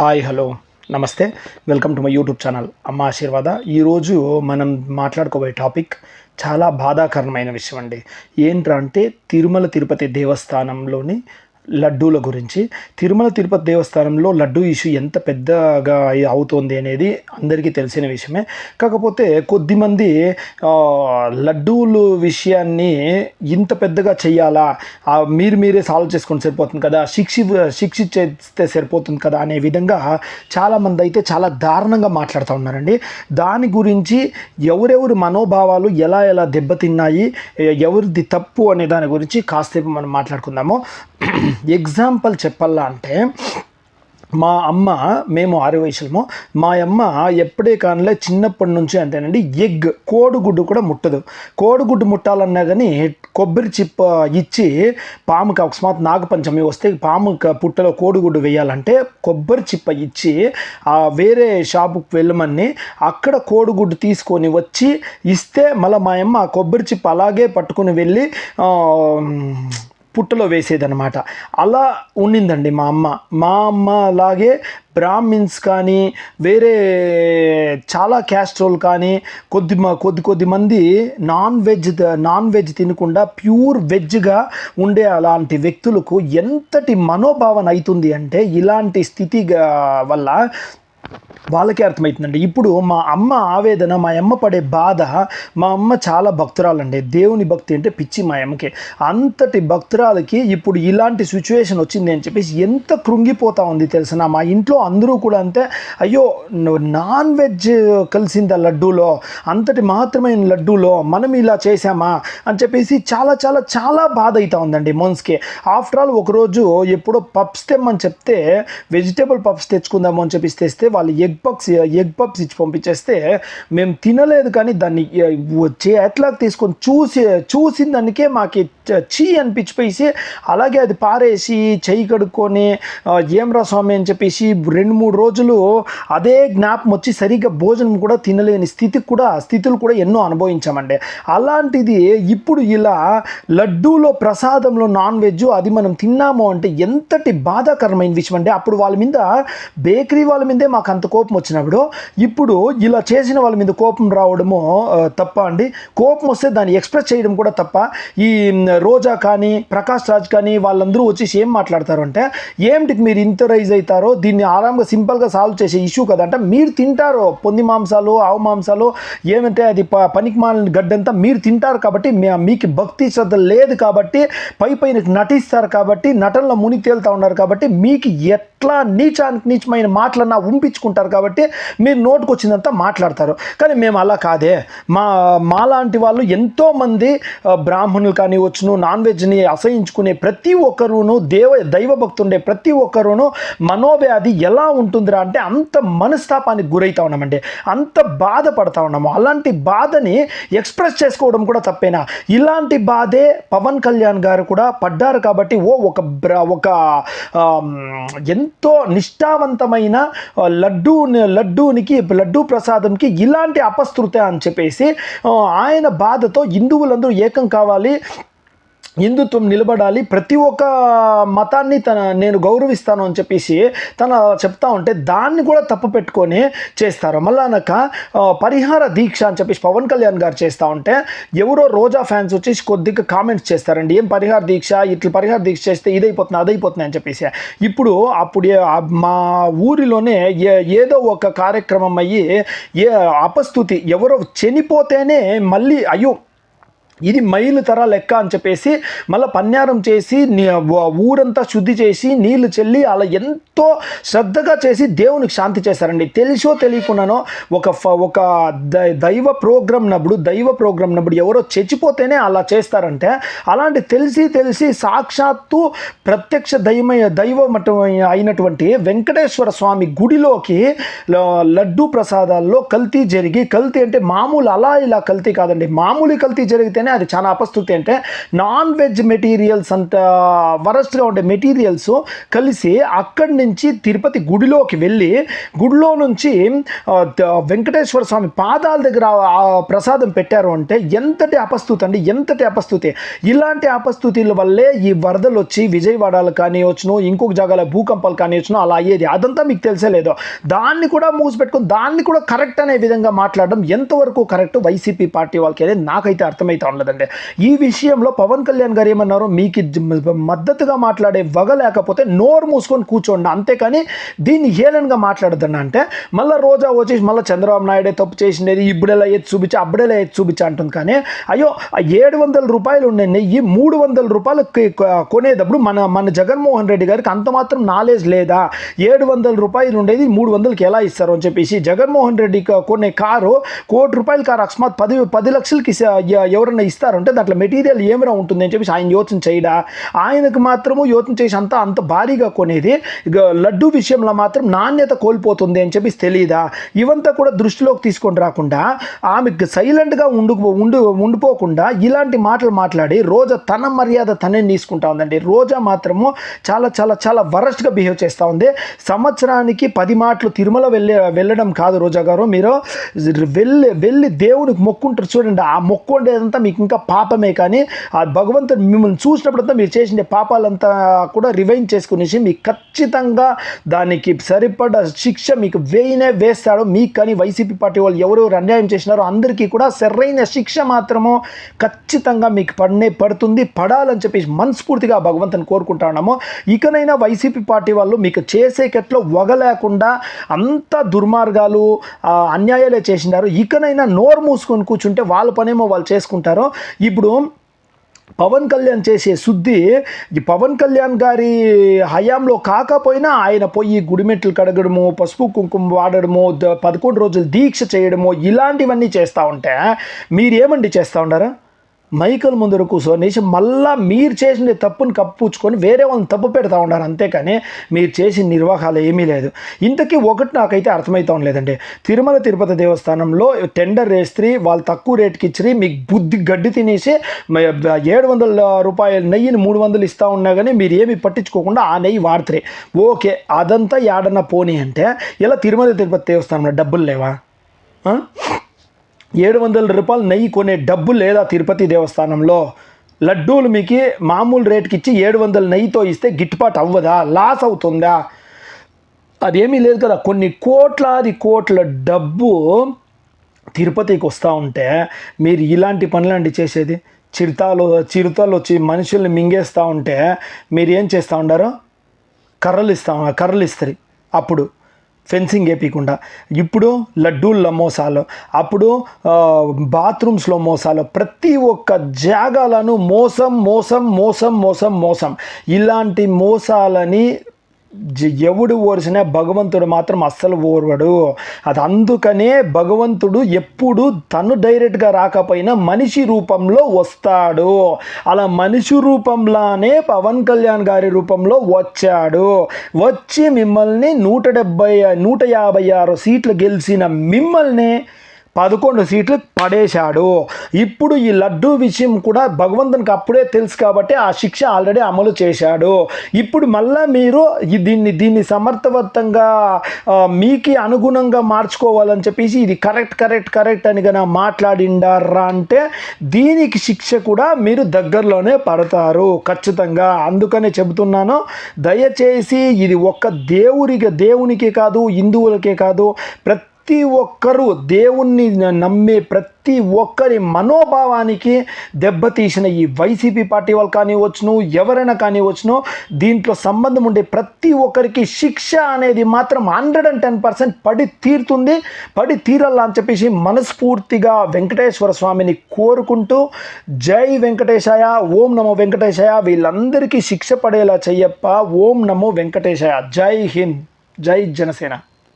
Hi hello నమస్తే. Welcome to my YouTube channel. Amma Ashirvada. ఈరోజు మనం మాట్లాడుకోబోయే టాపిక్ చాలా బాధాకరమైన విషయం అండి. ఏంట్రా అంటే తిరుమల తిరుపతి దేవస్థానంలోని లడ్డూల గురించి. తిరుమల తిరుపతి దేవస్థానంలో లడ్డూ ఇష్యూ ఎంత పెద్దగా అవుతోంది అనేది అందరికీ తెలిసిన విషయమే. కాకపోతే కొద్దిమంది లడ్డూలు విషయాన్ని ఇంత పెద్దగా చెయ్యాలా? మీరు మీరే సాల్వ్ చేసుకొని సరిపోతుంది కదా? శిక్షి శిక్ష చేస్తే సరిపోతుంది కదా? అనే విధంగా చాలామంది అయితే చాలా దారుణంగా మాట్లాడుతూ ఉన్నారండి. దాని గురించి ఎవరెవరి మనోభావాలు ఎలా ఎలా దెబ్బతిన్నాయి? ఎవరిది తప్పు అనే దాని గురించి కాసేపు మనం మాట్లాడుకుందాము. ఎగ్జాంపుల్ చెప్పాలా అంటే మా అమ్మ మేము ఆరు వయసులము మా అమ్మ ఎప్పుడే కానిలే చిన్నప్పటి నుంచి అంతేనండి ఎగ్ కోడిగుడ్డు కూడా ముట్టదు. కోడిగుడ్డు ముట్టాలన్నా కానీ కొబ్బరి చిప్ప ఇచ్చి పాముకి అకస్మాత్ నాగపంచమి వస్తే పాము పుట్టలో కోడిగుడ్డు వేయాలంటే కొబ్బరి చిప్ప ఇచ్చి ఆ వేరే షాపుకి వెళ్ళమని అక్కడ కోడిగుడ్డు తీసుకొని వచ్చి ఇస్తే మళ్ళీ మా అమ్మ కొబ్బరి చిప్ప అలాగే పట్టుకుని వెళ్ళి పుట్టలో వేసేదనమాట అలా ఉండిందండి మా అమ్మ. మా అమ్మ అలాగే బ్రాహ్మిన్స్ కానీ వేరే చాలా క్యాస్ట్రోల్ కానీ కొద్ది మ- కొద్ది కొద్ది మంది నాన్ వెజ్ నాన్ వెజ్ తినకుండా ప్యూర్ వెజ్గా ఉండే అలాంటి వ్యక్తులకు ఎంతటి మనోభావన అవుతుంది అంటే ఇలాంటి స్థితి వల్ల వాళ్ళకే అర్థమవుతుందండి ఇప్పుడు మా అమ్మ ఆవేదన మా అమ్మ పడే బాధ మా అమ్మ చాలా భక్తురాలండి. దేవుని భక్తి అంటే పిచ్చి మా అమ్మకి. అంతటి భక్తురాలకి ఇప్పుడు ఇలాంటి సిచ్యువేషన్ వచ్చింది అని చెప్పేసి ఎంత కృంగిపోతా ఉంది తెలిసిన? మా ఇంట్లో అందరూ కూడా అంతే. అయ్యో నాన్ వెజ్ కలిసిందా లడ్డూలో? అంతటి మాత్రమైన లడ్డూలో మనం ఇలా చేసామా అని చెప్పేసి చాలా చాలా చాలా బాధ అవుతా ఉందండి మోన్స్కి. ఆఫ్టర్ ఆల్ ఒకరోజు ఎప్పుడో పప్స్ తెమ్మని చెప్తే వెజిటేబుల్ పప్స్ తెచ్చుకుందాము అని చెప్పేసి తెస్తే వాళ్ళు ఎగ్ పప్స్ ఎగ్ పప్స్ ఇచ్చి పంపించేస్తే మేము తినలేదు కానీ దాన్ని చేతిలోకి తీసుకొని చూసి చూసిన దానికే మాకు చీ అనిపించిపోయి అలాగే అది పారేసి చెయ్యి కడుక్కొని ఏమరా ఏమ్రా స్వామి అని చెప్పేసి రెండు మూడు రోజులు అదే జ్ఞాపం వచ్చి సరిగ్గా భోజనం కూడా తినలేని స్థితికి కూడా స్థితులు కూడా ఎన్నో అనుభవించామండి. అలాంటిది ఇప్పుడు ఇలా లడ్డూలో ప్రసాదంలో నాన్ వెజ్ అది మనం తిన్నాము అంటే ఎంతటి బాధాకరమైన విషయం అండి. అప్పుడు వాళ్ళ మీద బేకరీ వాళ్ళ మీదే మాకు అంత కోపం వచ్చినప్పుడు ఇప్పుడు ఇలా చేసిన వాళ్ళ మీద కోపం రావడము తప్ప అండి. కోపం వస్తే దాన్ని ఎక్స్ప్రెస్ చేయడం కూడా తప్ప. ఈ రోజా కానీ ప్రకాష్ రాజ్ కానీ వాళ్ళందరూ వచ్చేసి ఏం మాట్లాడతారు అంటే ఏమిటికి మీరు ఇంత రైజ్ అవుతారో దీన్ని ఆరాంగా సింపుల్గా సాల్వ్ చేసే ఇష్యూ కదంటే మీరు తింటారు పొంది మాంసాలు ఆవు మాంసాలు ఏమంటే అది ప పనికి మాలిన గడ్డంతా మీరు తింటారు కాబట్టి మీకు భక్తి శ్రద్ధ లేదు కాబట్టి పై పైన నటిస్తారు కాబట్టి నటనలో మునిగి తేలుతా ఉన్నారు కాబట్టి మీకు ఎట్లా నీచానికి నీచమైన మాటలన్నా ఉంపించుకుంటారు కాబట్టి మీరు నోటుకు వచ్చిందంతా మాట్లాడతారు. కానీ మేము అలా కాదే. మా మాలాంటి వాళ్ళు ఎంతోమంది బ్రాహ్మణులు కానీ వచ్చును నాన్ వెజ్ని అసహించుకునే ప్రతి ఒక్కరూను దేవ దైవ భక్తుండే ప్రతి ఒక్కరూను మనోవ్యాధి ఎలా ఉంటుందిరా అంటే అంత మనస్తాపానికి గురవుతా ఉన్నామండి. అంత బాధపడతా ఉన్నాము. అలాంటి బాధని ఎక్స్ప్రెస్ చేసుకోవడం కూడా తప్పేనా? ఇలాంటి బాధే పవన్ కళ్యాణ్ గారు కూడా పడ్డారు కాబట్టి ఓ ఒక ఒక ఎంతో నిష్ఠావంతమైన లడ్డూ లడ్డూనికి లడ్డూ ప్రసాదంకి ఇలాంటి అపస్తృత అని చెప్పేసి ఆయన బాధతో హిందువులందరూ ఏకం కావాలి. హిందుత్వం నిలబడాలి. ప్రతి ఒక్క మతాన్ని తన నేను గౌరవిస్తాను అని చెప్పేసి తన చెప్తా ఉంటే దాన్ని కూడా తప్పు పెట్టుకొని చేస్తారు. మళ్ళీ అనక పరిహార దీక్ష అని చెప్పేసి పవన్ కళ్యాణ్ గారు చేస్తూ ఉంటే ఎవరో రోజా ఫ్యాన్స్ వచ్చేసి కొద్దిగా కామెంట్స్ చేస్తారండి. ఏం పరిహార దీక్ష? ఇట్లా పరిహార దీక్ష చేస్తే ఇదైపోతుంది అదైపోతుంది అని చెప్పేసి. ఇప్పుడు అప్పుడు మా ఊరిలోనే ఏ- ఏదో ఒక కార్యక్రమం అయ్యి ఏ అపస్థుతి ఎవరో చనిపోతేనే మళ్ళీ అయ్యో ఇది మైలు తర లెక్క అని చెప్పేసి మళ్ళీ పన్యారం చేసి నీ- వ- ఊరంతా శుద్ధి చేసి నీళ్ళు చెల్లి అలా ఎంతో శ్రద్ధగా చేసి దేవునికి శాంతి చేశారండి తెలిసో తెలియకుండానో ఒక ఫ- ఒక దైవ ప్రోగ్రామ్ నప్పుడు దైవ ప్రోగ్రామ్ నప్పుడు ఎవరో చచ్చిపోతేనే అలా చేస్తారంటే అలాంటి తెలిసి తెలిసి సాక్షాత్తు ప్రత్యక్ష దైవ దైవమట అయినటువంటి వెంకటేశ్వర స్వామి గుడిలోకి లడ్డూ ప్రసాదాల్లో కల్తీ జరిగి కల్తీ అంటే మామూలు అలా ఇలా కల్తీ కాదండి. మామూలు కల్తీ జరిగితేనే నిజంగానే అది చాలా అపస్తుతి అంటే నాన్ వెజ్ మెటీరియల్స్ అంత వరస్ట్గా ఉండే మెటీరియల్స్ కలిసి అక్కడి నుంచి తిరుపతి గుడిలోకి వెళ్ళి గుడిలో నుంచి వెంకటేశ్వర స్వామి పాదాల దగ్గర ప్రసాదం పెట్టారు అంటే ఎంతటి అపస్థుతి అండి ఎంతటి అపస్తుతి. ఇలాంటి అపస్తుతిల వల్లే ఈ వరదలు వచ్చి విజయవాడలు కానివచ్చును ఇంకొక జాగాల భూకంపాలు కానివచ్చును అలా అయ్యేది. అదంతా మీకు తెలిసే లేదు. దాన్ని కూడా మూసిపెట్టుకుని దాన్ని కూడా కరెక్ట్ అనే విధంగా మాట్లాడడం ఎంతవరకు కరెక్ట్ వైసీపీ పార్టీ వాళ్ళకి అనేది నాకైతే అర్థమవుతా ఉన్నదండి ఈ విషయంలో పవన్ కళ్యాణ్ గారు ఏమన్నారు? మీకు మద్దతుగా మాట్లాడే వగ లేకపోతే నోరు మూసుకొని కూర్చోండి. అంతేకాని దీన్ని హేళనగా మాట్లాడదండి అంటే మళ్ళీ రోజా వచ్చేసి మళ్ళీ చంద్రబాబు నాయుడే తప్పు చేసినది ఇప్పుడెలా ఎత్తి చూపించి అప్పుడెలా ఎత్తి చూపించి అంటుంది. కానీ అయ్యో ఏడు వందల రూపాయలు ఉండే నెయ్యి మూడు వందల రూపాయలు కొనేటప్పుడు మన మన జగన్మోహన్ రెడ్డి గారికి అంత మాత్రం నాలెడ్జ్ లేదా? ఏడు వందల రూపాయలు ఉండేది మూడు వందలకి ఎలా ఇస్తారు అని చెప్పేసి జగన్మోహన్ రెడ్డి కొనే కారు కోటి రూపాయల కారు అకస్మాత్ పది పది లక్షలకి ఎవరైనా ఇస్తారంటే దాంట్లో మెటీరియల్ ఏమైనా ఉంటుంది అని చెప్పేసి ఆయన యోచన చేయడా? ఆయనకు మాత్రము యోచన చేసి అంత అంత భారీగా కొనేది. ఇక లడ్డు విషయంలో మాత్రం నాణ్యత కోల్పోతుంది అని చెప్పేసి తెలియదా ఇవంతా కూడా దృష్టిలోకి తీసుకొని రాకుండా ఆమె సైలెంట్గా ఉండు ఉండు ఉండిపోకుండా ఇలాంటి మాటలు మాట్లాడి రోజా తన మర్యాద తనే తీసుకుంటా ఉందండి. రోజా మాత్రము చాలా చాలా చాలా వరస్ట్గా బిహేవ్ చేస్తూ ఉంది. సంవత్సరానికి పది మాటలు తిరుమల వెళ్ళే వెళ్ళడం కాదు రోజా గారు. మీరు వెళ్ళి వెళ్ళి దేవునికి మొక్కుంటారు చూడండి. ఆ మొక్కు ఉండేదంతా మీకు ఇంకా పాపమే కానీ ఆ భగవంతుడు మిమ్మల్ని చూసినప్పుడంతా మీరు చేసిన పాపాలంతా కూడా రివైన్ చేసుకునేసి మీకు ఖచ్చితంగా దానికి సరిపడ శిక్ష మీకు వేయినే వేస్తాడు. మీకు కానీ వైసీపీ పార్టీ వాళ్ళు ఎవరెవరు అన్యాయం చేసినారో అందరికీ కూడా సరైన శిక్ష మాత్రము ఖచ్చితంగా మీకు పడనే పడుతుంది. పడాలని చెప్పేసి మనస్ఫూర్తిగా భగవంతుని కోరుకుంటా ఉన్నాము ఇకనైనా వైసీపీ పార్టీ వాళ్ళు మీకు చేసేకెట్లో వగ లేకుండా అంత దుర్మార్గాలు అన్యాయాలే చేసినారు. ఇకనైనా నోరు మూసుకొని కూర్చుంటే వాళ్ళ పనేమో వాళ్ళు చేసుకుంటారు. ఇప్పుడు పవన్ కళ్యాణ్ చేసే శుద్ధి ఈ పవన్ కళ్యాణ్ గారి హయాంలో కాకపోయినా ఆయన పోయి గుడిమెట్లు కడగడము పసుపు కుంకుమ వాడడము పదకొండు రోజులు దీక్ష చేయడము ఇలాంటివన్నీ చేస్తూ ఉంటే మీరేమండి చేస్తూ ఉండారా? మైకల్ ముందర కూర్చొని మళ్ళా మీరు చేసిన తప్పుని కప్పుచ్చుకొని వేరే వాళ్ళని తప్పు పెడతా ఉన్నారు అంతేకాని మీరు చేసిన నిర్వాహాలు ఏమీ లేదు. ఇంతకీ ఒకటి నాకైతే అర్థమవుతా లేదండి తిరుమల తిరుపతి దేవస్థానంలో టెండర్ వేస్త్రి వాళ్ళు తక్కువ రేటుకి ఇచ్చి మీకు బుద్ధి గడ్డి తినేసి ఏడు వందల రూపాయల నెయ్యిని మూడు వందలు ఇస్తా ఉన్నా కానీ మీరు ఏమి పట్టించుకోకుండా ఆ నెయ్యి వాడుతారు. ఓకే అదంతా ఏడన్నా పోనీ అంటే ఇలా తిరుమల తిరుపతి దేవస్థానంలో డబ్బులు లేవా? ఏడు వందల రూపాయలు నెయ్యి కొనే డబ్బు లేదా తిరుపతి దేవస్థానంలో? లడ్డూలు మీకు మామూలు రేట్కి ఇచ్చి ఏడు వందల నెయ్యితో ఇస్తే గిట్టుబాటు అవ్వదా? లాస్ అవుతుందా? అదేమీ లేదు కదా. కొన్ని కోట్లాది కోట్ల డబ్బు తిరుపతికి వస్తూ ఉంటే మీరు ఇలాంటి పనులండి చేసేది? చిరుతాలు చిరుతలు వచ్చి మనుషుల్ని మింగేస్తూ ఉంటే మీరు ఏం చేస్తూ ఉండారు? కర్రలు ఇస్తా కర్రలు ఇస్తారు. అప్పుడు ఫెన్సింగ్ వేయకుండా ఇప్పుడు లడ్డూల్లో మోసాలు అప్పుడు బాత్రూమ్స్లో మోసాలు ప్రతి ఒక్క జాగాలను మోసం మోసం మోసం మోసం మోసం. ఇలాంటి మోసాలని ఎవడు ఓర్చినా భగవంతుడు మాత్రం అస్సలు ఓర్వడు. అది అందుకనే భగవంతుడు ఎప్పుడు తను డైరెక్ట్గా రాకపోయినా మనిషి రూపంలో వస్తాడు. అలా మనిషి రూపంలానే పవన్ కళ్యాణ్ గారి రూపంలో వచ్చాడు. వచ్చి మిమ్మల్ని నూట డెబ్బై నూట యాభై ఆరు సీట్లు గెలిచిన మిమ్మల్ని పదకొండు సీట్లు పడేశాడు. ఇప్పుడు ఈ లడ్డూ విషయం కూడా భగవంతునికి అప్పుడే తెలుసు కాబట్టి ఆ శిక్ష ఆల్రెడీ అమలు చేశాడు. ఇప్పుడు మళ్ళా మీరు దీన్ని దీన్ని సమర్థవంతంగా మీకి అనుగుణంగా మార్చుకోవాలని చెప్పేసి ఇది కరెక్ట్ కరెక్ట్ కరెక్ట్ అని కనుక మాట్లాడిండారా అంటే దీనికి శిక్ష కూడా మీరు దగ్గరలోనే పడతారు ఖచ్చితంగా. అందుకనే చెబుతున్నాను దయచేసి ఇది ఒక్క దేవుడికి దేవునికి కాదు హిందువులకే కాదు ప్రతి ప్రతి ఒక్కరూ దేవుణ్ణి నమ్మే ప్రతి ఒక్కరి మనోభావానికి దెబ్బతీసిన ఈ వైసీపీ పార్టీ వాళ్ళు కానివచ్చును ఎవరైనా కానివచ్చును దీంట్లో సంబంధం ఉండే ప్రతి ఒక్కరికి శిక్ష అనేది మాత్రం హండ్రెడ్ అండ్ టెన్ పర్సెంట్ పడి తీరుతుంది. పడి తీరల్లా అని చెప్పేసి మనస్ఫూర్తిగా వెంకటేశ్వర స్వామిని కోరుకుంటూ జై వెంకటేశాయ ఓం నమో వెంకటేశాయ వీళ్ళందరికీ శిక్ష పడేలా చెయ్యప్ప ఓం నమో వెంకటేశాయ. జై హింద్ జై జనసేన.